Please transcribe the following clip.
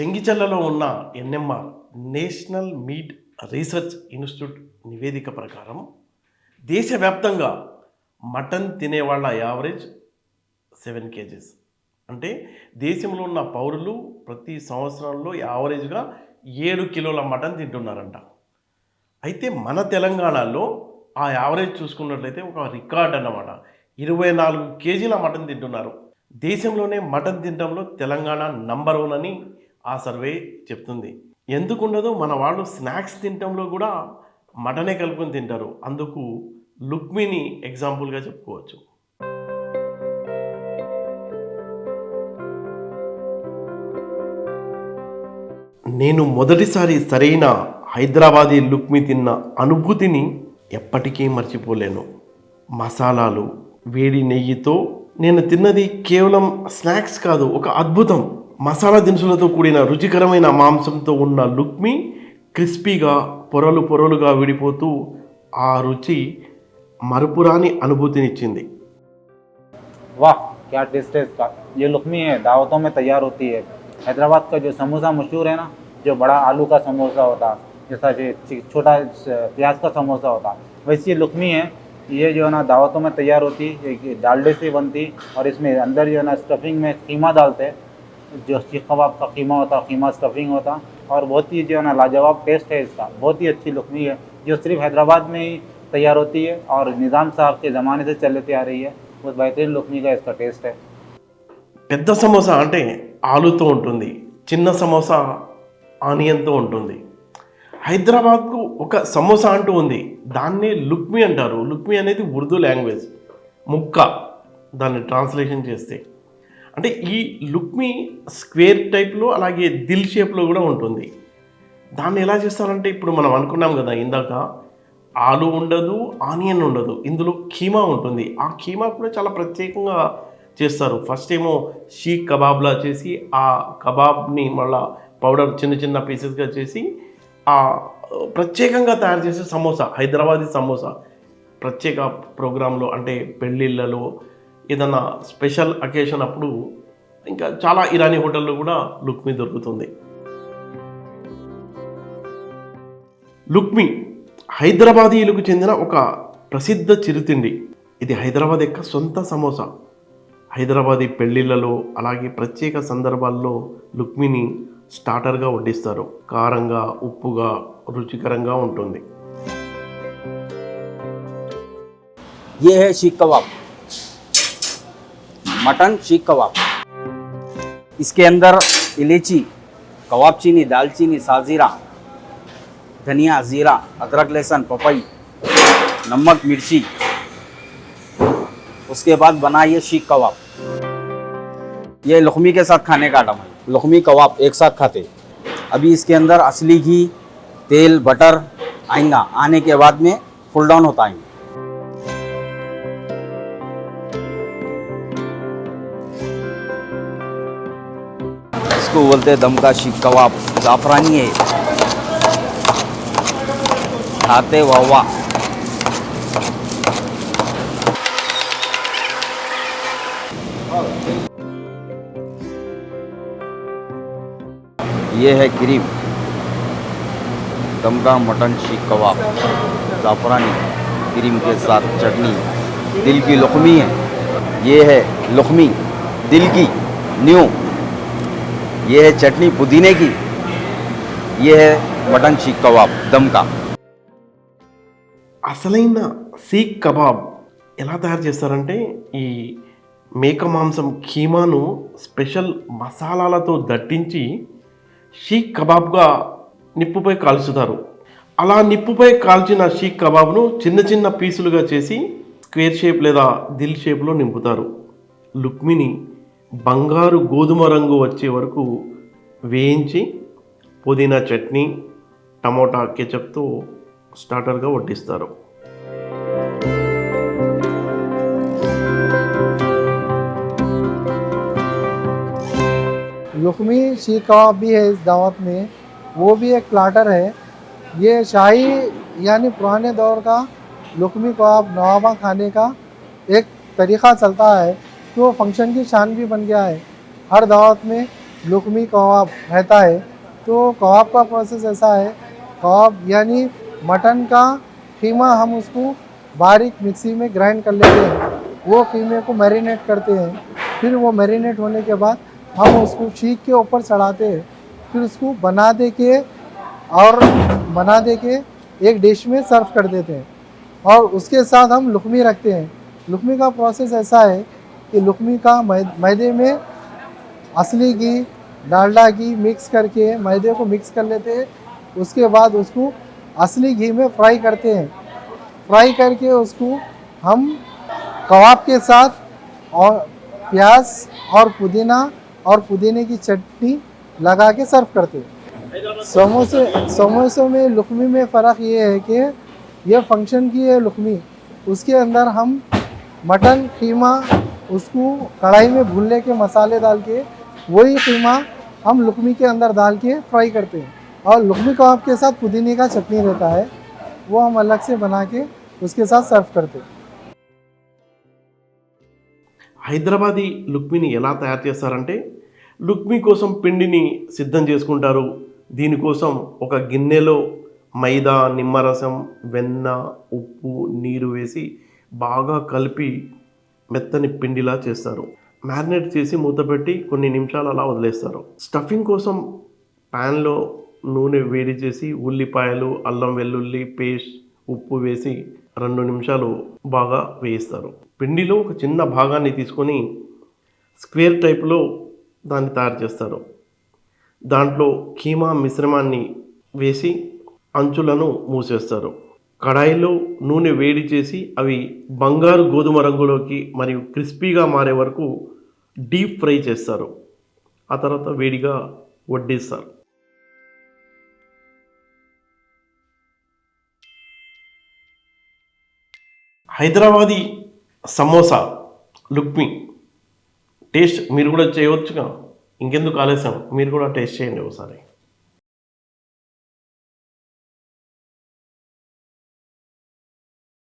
చెంగిచెల్లలో ఉన్న N M R national meat research institute నివేదిక ప్రకారం దేశవ్యాప్తంగా మటన్ తినేవాళ్ళ యావరేజ్ సెవెన్ కేజీస్. అంటే దేశంలో ఉన్న పౌరులు ప్రతి సంవత్సరంలో యావరేజ్గా ఏడు కిలోల మటన్ తింటున్నారంట. అయితే మన తెలంగాణలో ఆ యావరేజ్ చూసుకున్నట్లయితే ఒక రికార్డ్ అన్నమాట. ఇరవై నాలుగు కేజీల మటన్ తింటున్నారు. దేశంలోనే మటన్ తినడంలో తెలంగాణ నంబర్ వన్ అని ఆ సర్వే చెప్తుంది. ఎందుకుండదో మన వాళ్ళు స్నాక్స్ తినడంలో కూడా మటనే కలుపుకొని తింటారు. అందుకు లుక్మిని ఎగ్జాంపుల్గా చెప్పుకోవచ్చు. నేను మొదటిసారి సరైన హైదరాబాదీ లుక్మి తిన్న అనుభూతిని ఎప్పటికీ మర్చిపోలేను. మసాలాలు వేడి నెయ్యితో నేను తిన్నది కేవలం స్నాక్స్ కాదు ఒక అద్భుతం. మసాలా దినుసులతో కూడిన రుచికరమైన మాంసంతో ఉన్న లుక్మి క్రిస్పీగా పొరలు పొరలుగా విడిపోతూ ఆ రుచి మరుపురాని అనుభూతినిచ్చింది वाह क्या टेस्ट है इसका ये लुकमी है दावतों में तैयार होती है हैदराबाद का जो समोसा मशहूर है ना जो बड़ा आलू का समोसा होता जैसा जो ची- छोटा स- प्याज का समोसा होता वैसे ये लुकमी है ये जो है ना दावतों में तैयार होती एक ये डालडे से बनती और इसमें अंदर जो है ना स्टफिंग में कीमा डालते जो सीख कबाब का कीमा होता कीमा स्टफिंग होता और बहुत ही जो है ना लाजवाब टेस्ट है इसका बहुत ही अच्छी लुकमी है जो सिर्फ हैदराबाद में ही तैयार होती है और निज़ाम साहब के ज़माने से चलती आ रही है बहुत बेहतरीन लुकमी का इसका टेस्ट है పెద్ద సమోసా అంటే ఆలుతో ఉంటుంది చిన్న సమోసా ఆనియన్తో ఉంటుంది హైదరాబాద్కు ఒక సమోసా అంటూ ఉంది దాన్నే లుక్మి అంటారు లుక్మి అనేది ఉర్దూ లాంగ్వేజ్ ముక్క దాన్ని ట్రాన్స్లేషన్ చేస్తే అంటే ఈ లుక్మి స్క్వేర్ టైప్లో అలాగే దిల్ షేప్లో కూడా ఉంటుంది. దాన్ని ఎలా చేస్తారంటే ఇప్పుడు మనం అనుకున్నాం కదా ఇందాక ఆలు ఉండదు ఆనియన్ ఉండదు ఇందులో కీమా ఉంటుంది. ఆ కీమా కూడా చాలా ప్రత్యేకంగా చేస్తారు. ఫస్ట్ ఏమో షీక్ కబాబ్లా చేసి ఆ కబాబ్ని మళ్ళా పౌడర్ చిన్న చిన్న పీసెస్గా చేసి ఆ ప్రత్యేకంగా తయారు చేసే సమోసా హైదరాబాదీ సమోసా. ప్రత్యేక ప్రోగ్రాంలో అంటే పెళ్ళిళ్ళలో ఏదన్నా స్పెషల్ అకేషన్ అప్పుడు ఇంకా చాలా ఇరానీ హోటల్లో కూడా లుక్మి దొరుకుతుంది. లుక్మి హైదరాబాదీయులకు చెందిన ఒక ప్రసిద్ధ చిరుతిండి. ఇది హైదరాబాద్ యొక్క సొంత సమోసా. హైదరాబాదీ పెళ్ళిళ్ళలో అలాగే ప్రత్యేక సందర్భాల్లో లుక్మిని స్టార్టర్గా వడ్డిస్తారు. కారంగా ఉప్పుగా రుచికరంగా ఉంటుంది. ఏ షీక్ కబాబ్. मटन शीख कबाब। इसके अंदर इलायची, कबाब चीनी दालचीनी साजीरा, धनिया, जीरा, अदरक, लहसुन, पपई, नमक, मिर्ची। उसके बाद बना ये शीख कबाब। ये लखमी के साथ खाने का है। लखमी कबाब एक साथ खाते अभी इसके अंदर असली घी, तेल, बटर आएगा। आने के बाद में फुल डाउन होता है इसको बोलते हैं दम का शीख कबाब। जाफरानी है। खाते वाह वाह ये है ग्रीम दम का मटन शीख कबाब। जाफरानी क्रीम के साथ चटनी। दिल की लुकमी है। ये है लुकमी दिल की न्यू। ये है चटनी पुदीने की ये है मटन शीख कबाब दम का అసలైన సీక్ కబాబ్ ఎలా తయారు చేస్తారంటే ఈ మేక మాంసం కీమాను స్పెషల్ మసాలాలతో దట్టించి షీక్ కబాబ్గా నిప్పుపై కాల్చుతారు అలా నిప్పుపై కాల్చిన షీక్ కబాబ్ను చిన్న చిన్న పీసులుగా చేసి స్క్వేర్ షేప్ లేదా దిల్ షేప్లో నింపుతారు లుక్మిని బంగారు గోధుమ రంగు వచ్చే వరకు వేయించి పుదీనా చట్నీ టమోటా కెచప్తో స్టార్టర్గా వడ్డిస్తారు लुकमी शीख कबाब भी है इस दावत में वो भी एक प्लाटर है ये शाही यानी पुराने दौर का लुकमी कबाब नवाबा खाने का एक तरीक़ा चलता है तो फ़ंक्शन की शान भी बन गया है। हर दावत में लुकमी कबाब रहता है। तो कबाब का प्रोसेस ऐसा है। कबाब यानी मटन का कीमा हम उसको बारीक मिक्सी में ग्राइंड कर लेते हैं। वो कीमे को मैरिनेट करते हैं। फिर वो मैरिनेट होने के बाद हम उसको चीख के ऊपर चढ़ाते हैं। फिर उसको बना दे के और बना दे के एक डिश में सर्व कर देते हैं। और उसके साथ हम लुकमी रखते हैं। लुकमी का प्रोसेस ऐसा है कि लुकमी का मैदे में असली घी डालडा घी मिक्स करके मैदे को मिक्स कर लेते हैं। उसके बाद उसको असली घी में फ्राई करते हैं। फ्राई करके उसको हम कबाब के साथ और प्याज और पुदीना और पुदीने की चटनी लगा के सर्व करते हैं। समोसे, समोसों में लुकमी में फ़र्क ये है कि यह फ़ंक्शन की है लुकमी। उसके अंदर हम मटन, कीमा उसको कढ़ाई में भूनने के मसाले डाल के वही कीमा हम लुकमी के अंदर डाल के फ्राई करते हैं और लुकमी कबाब के साथ पुदीने का चटनी रहता है वो हम अलग से बना के उसके साथ सर्व करते हैं హైదరాబాదీ లుక్మిని ఎలా తయారు చేస్తారంటే లుక్మి కోసం పిండిని సిద్ధం చేసుకుంటారు దీనికోసం ఒక గిన్నెలో మైదా నిమ్మరసం వెన్న ఉప్పు నీరు వేసి బాగా కలిపి మెత్తని పిండిలా చేస్తారు. మ్యారినేట్ చేసి మూత పెట్టి కొన్ని నిమిషాలు అలా వదిలేస్తారు. స్టఫింగ్ కోసం ప్యాన్లో నూనె వేడి చేసి ఉల్లిపాయలు అల్లం వెల్లుల్లి పేస్ట్ ఉప్పు వేసి రెండు నిమిషాలు బాగా వేయిస్తారు. పిండిలో ఒక చిన్న భాగాన్ని తీసుకొని స్క్వేర్ టైప్లో దాన్ని తయారు చేస్తారు. దాంట్లో కీమా మిశ్రమాన్ని వేసి అంచులను మూసేస్తారు. కడాయిలో నూనె వేడి చేసి అవి బంగారు గోధుమ రంగులోకి మరియు క్రిస్పీగా మారే వరకు డీప్ ఫ్రై చేస్తారు. ఆ తర్వాత వేడిగా వడ్డిస్తారు. హైదరాబాదీ సమోసా లుక్మి. టేస్ట్ మీరు కూడా చేయవచ్చుగా? ఇంకెందుకు ఆలస్యం? మీరు కూడా టేస్ట్ చేయండి ఒకసారి.